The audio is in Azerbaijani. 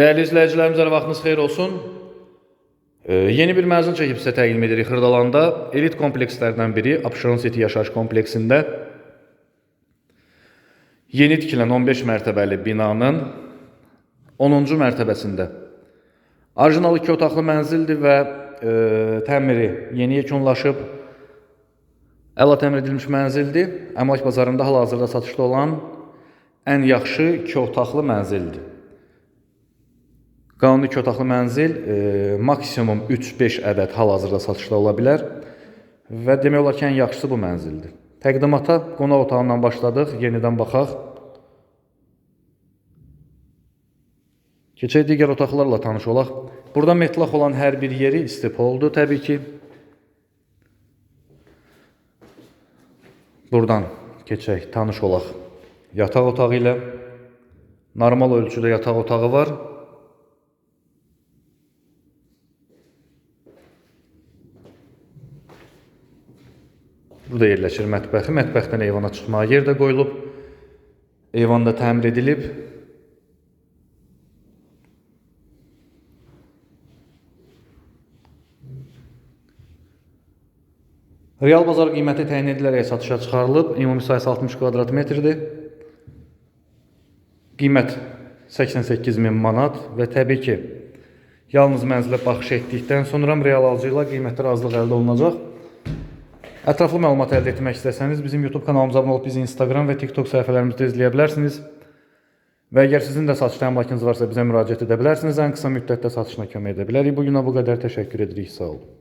Değerli izləyicilərimiz, hər vaxtınız xeyir olsun. Ee, yeni bir mənzil çəkib sizə təqdim edirik Xırdalanda. Elit komplekslərdən biri Abşeron City yaşayış kompleksində. Yeni tikilən 15 mərtəbəli binanın 10-cu mərtəbəsində. Orijinal 2 otaqlı mənzildir və e, təmiri yeni yekunlaşıb. Əla təmir edilmiş mənzildir. Əmlak bazarında hal-hazırda satışda olan ən yaxşı 2 otaqlı mənzildir. Qanuni 2 otaqlı mənzil e, maksimum 3-5 ədəd hal-hazırda satışda ola bilər və demək olar ki, ən yaxşısı bu mənzildir. Təqdimata qonaq otağından başladıq, yenidən baxaq. Keçək digər otaqlarla tanış olaq. Burada metlaq olan hər bir yeri istipoldur təbii ki. Buradan keçək, tanış olaq. Yataq otağı ilə normal ölçüdə yataq otağı var. Burada yerləşir mətbəxi. Mətbəxdən eyvana çıxmağa yer də qoyulub. Eyvan da təmir edilib. Real bazar qiyməti təyin edilərək satışa çıxarılıb. Ümumi sayısı 60 kvadrat metrdir. Qiymət 88 min manat və təbii ki, yalnız mənzilə baxış etdikdən sonra real alıcı ilə qiymətdə razılıq əldə olunacaq. Ətraflı məlumat əldə etmək istəsəniz bizim YouTube kanalımıza abunə olub bizi Instagram və TikTok səhifələrimizdə izləyə bilərsiniz. Və əgər sizin də satışda əmlakınız varsa bizə müraciət edə bilərsiniz. Ən qısa müddətdə satışına kömək edə bilərik. Bu günə bu qədər təşəkkür edirik. Sağ olun.